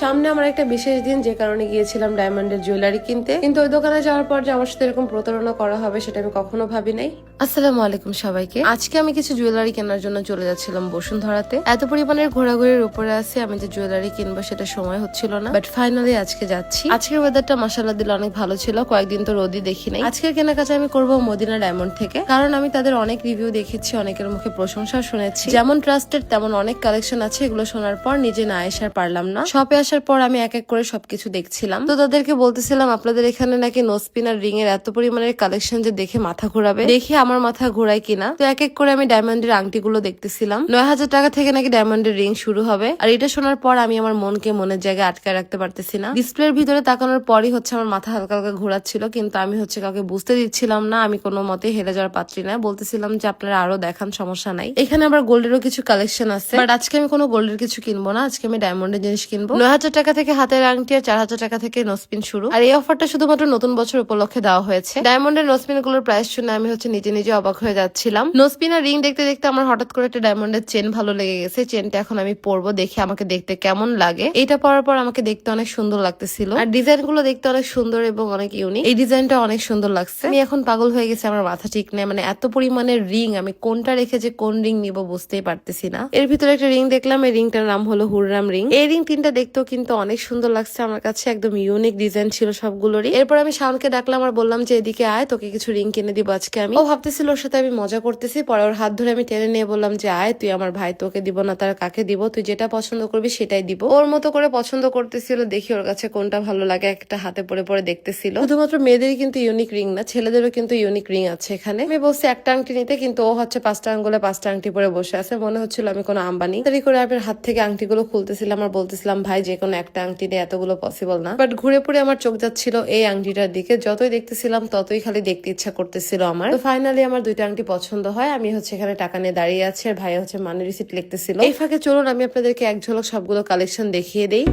সামনে আমার একটা বিশেষ দিন, যে কারণে গিয়েছিলাম ডায়মন্ডের জুয়েলারি কিনতে। কিন্তু ওই দোকানে যাওয়ার পর যে আমার সাথে এরকম প্রতারণা করা হবে, সেটা আমি কখনো ভাবি নাই আসসালামু আলাইকুম সবাইকে। আজকে আমি কিছু জুয়েলারি কেনার জন্য চলে যাচ্ছিলাম বসুন্ধরাতে। এত পরিমাণের ঘোরাঘুরির উপরে আছে, আমি যে জুয়েলারি কিনবো সেটা সময় হচ্ছিল না। বাট ফাইনালি আজকে যাচ্ছি। আজকের ওয়েদারটা মাসাল্লাহ দিলে অনেক ভালো ছিল, কয়েকদিন তো রোদই দেখি নাই। আজকের কেনাকাটা আমি করব মদিনা ডায়মন্ড থেকে, কারণ আমি তাদের অনেক রিভিউ দেখেছি, অনেকের মুখে প্রশংসা শুনেছি। যেমন ট্রাস্টেড তেমন অনেক কালেকশন আছে, এগুলো শোনার পর নিজে না আসার পারলাম না। শপে আসার পর আমি এক এক করে সবকিছু দেখছিলাম। তো তাদেরকে বলতেছিলাম, আপনাদের এখানে নাকি নোসপিন আর রিং এর এত পরিমাণের কালেকশন যে দেখে মাথা ঘোরাবে? দেখে আমার মাথা ঘোরায় কিনা, তো এক এক করে আমি ডায়মন্ডের আংটিগুলো দেখতেছিলাম। নয় হাজার টাকা থেকে নাকি ডায়মন্ডের রিং শুরু হবে। আর এটা শোনার পর আমি আমার মনকে মনের জায়গায় আটকায় রাখতে পারতেছি না। ডিসপ্লের ভিতরে তাকানোর পরই হচ্ছে আমার মাথা হালকা হালকা ঘোরাচ্ছিল, কিন্তু আমি হচ্ছে কাউকে বুঝতে দিচ্ছিলাম না। আমি কোনো মতে হেরে যাওয়ার পাত্রী না। বলতেছিলাম যে, আপনারা আরও দেখান, সমস্যা নাই। এখানে আবার গোল্ডেরও কিছু কালেকশন আছে। বাট আজকে আমি কোনো গোল্ডের কিছু কিনবো না। আজকে আমি ডায়মন্ডের জিনিস কিনবো। নয় হাজার টাকা থেকে হাতের আংটি আর চার হাজার টাকা থেকে নোসপিন শুরু। আর এই অফারটা শুধুমাত্র নতুন বছর উপলক্ষে দেওয়া হয়েছে। ডায়মন্ডের নোসপিনগুলোর প্রাইস শুনে আমি হচ্ছে নিজে নিজে অবাক হয়ে যাচ্ছিলাম। নোসপিন রিং দেখতে দেখতে আমার হঠাৎ করে একটা ডায়মন্ডের চেন ভালো লেগে গেছে। চেনটা এখন আমি পরবো, দেখে আমাকে দেখতে কেমন লাগে। এটা পরার পর আমাকে দেখতে অনেক সুন্দর লাগতেছিল। আর ডিজাইনগুলো দেখতে অনেক সুন্দর এবং অনেক ইউনিক এই ডিজাইনটা অনেক সুন্দর লাগছে। আমি এখন পাগল হয়ে গেছে, আমার মাথা ঠিক নেই। মানে এত পরিমাণের রিং আমি কোনটা রেখে যে কোন রিং নিব বুঝতেই পারতেছি না। এর ভিতরে একটা রিং দেখলাম, এই রিংটার নাম হলো হুররাম রিং এই রিং তিনটা দেখতেও কিন্তু অনেক সুন্দর লাগছে। আমার কাছে একদম ইউনিক ডিজাইন ছিল সবগুলোরই। এরপর আমি শাওনকে ডাকলাম আর বললাম যে, এদিকে আয়, তোকে কিছু রিং কিনে দিব আজকে আমি। ও ভাবতেছিল ওর সাথে আমি মজা করতেছি। পরে ওর হাত ধরে আমি টেনে নিয়ে বললাম যে, আয়, তুই আমার ভাই, তোকে দিব না, তার কাকে দিব? তুই যেটা পছন্দ করবি সেটাই দিব। ওর মতো করে পছন্দ করতেছিল, দেখি ওর কাছে কোনটা ভালো লাগে, একটা হাতে পরে পরে দেখতেছিল। শুধুমাত্র মেয়েদেরই কিন্তু ইউনিক রিং না, ছেলেদেরও কিন্তু ইউনিক রিং আছে এখানে। আমি বলছি, একটা আংটি নিতে। কিন্তু ও হচ্ছে পাঁচটা আঙ্গুলে পাঁচটা আংটি পরে বসে আছে। মনে হচ্ছিল আমি কোনো আম্বানি। তারি করে আপনার হাত থেকে আংটিগুলো খুলতেছিলাম আর বলতেছিলাম, ভাই, যে কোনো একটা আংটি দিয়ে এতগুলো পসিবল না। বাট ঘুরে পড়ে আমার চোখ যাচ্ছিল এই আংটিটার দিকে। যতই দেখতেছিলাম, ততই খালি দেখতে ইচ্ছা করতেছিল আমার। তো ফাইনালি আমার দুইটা আংটি পছন্দ হয়। আমি হচ্ছে এখানে টাকা নিয়ে দাঁড়িয়ে আছি আর ভাই হচ্ছে মানি রিসিট লিখতেছিল। এই ফাঁকে চলুন, আমি আপনাদেরকে এক ঝলক সবগুলো কালেকশন দেখিয়ে দেই।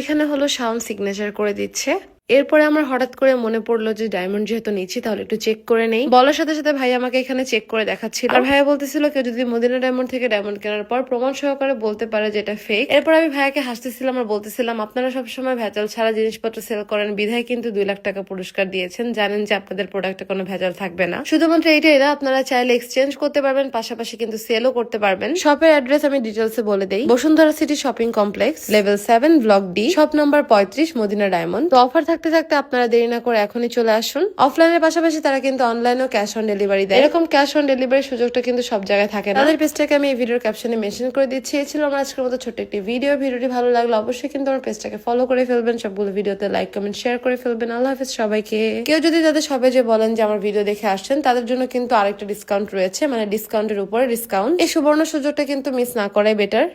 এখানে হলো সাউন্ড সিগনেচার করে দিচ্ছে। এরপরে আমার হঠাৎ করে মনে পড়ল যে ডায়মন্ড যেহেতু নিচ্ছি, তাহলে একটু চেক করে নেই। বলার সাথে সাথে ভাই আমাকে এখানে চেক করে দেখাচ্ছিল। আর ভাইয়া বলতেছিল কেউ যদি মদিনা ডায়মন্ড থেকে ডায়মন্ড কেনার পর প্রমাণ সহকারে বলতে পারে যে এটা ফেক এরপর আমি ভাইয়াকে হাসতেছিলাম আর বলতেছিলাম, আপনারা সবসময় ভেজাল ছাড়া জিনিসপত্র সেল করেন। বিধায় কিন্তু দুই লাখ টাকা পুরস্কার দিয়েছেন। জানেন যে আপনাদের প্রোডাক্টে কোনো ভেজাল থাকবে না। শুধুমাত্র এইটাই না, আপনারা চাইলে এক্সচেঞ্জ করতে পারবেন, পাশাপাশি কিন্তু সেলও করতে পারবেন। শপের অ্যাড্রেস আমি ডিটেলসে বলে দিই। Bashundhara city shopping complex level seven block D shop number পঁয়ত্রিশ, মদিনা ডায়মন্ড তো অফার থাকতে থাকতে আপনারা দেরি না করে এখনই চলে আসুন। অফলাইনের পাশাপাশি তারা কিন্তু অনলাইনেও ক্যাশ অন ডেলিভারি দেয়। এরকম ক্যাশ অন ডেলিভারির সুযোগটা কিন্তু সব জায়গায় থাকে না। তাদের পেজটাকে আমি এই ভিডিওর ক্যাপশনে মেনশন করে দিচ্ছি। এই ছিল আমার আজকের মতো ছোট্ট একটি ভিডিও ভিডিওটি ভালো লাগল অবশ্যই কিন্তু আমার পেজটাকে ফলো করে ফেলবেন। সবগুলো ভিডিওতে লাইক কমেন্ট শেয়ার করে ফেলবেন। আল্লাহ হাফিজ সবাইকে। কেউ যদি তাদের সবাই যে বলেন যে আমার ভিডিও দেখে আসছেন, তাদের জন্য কিন্তু আরেকটা ডিসকাউন্ট রয়েছে মানে ডিসকাউন্টের উপরে ডিসকাউন্ট এই সুবর্ণ সুযোগটা কিন্তু মিস না করাই বেটার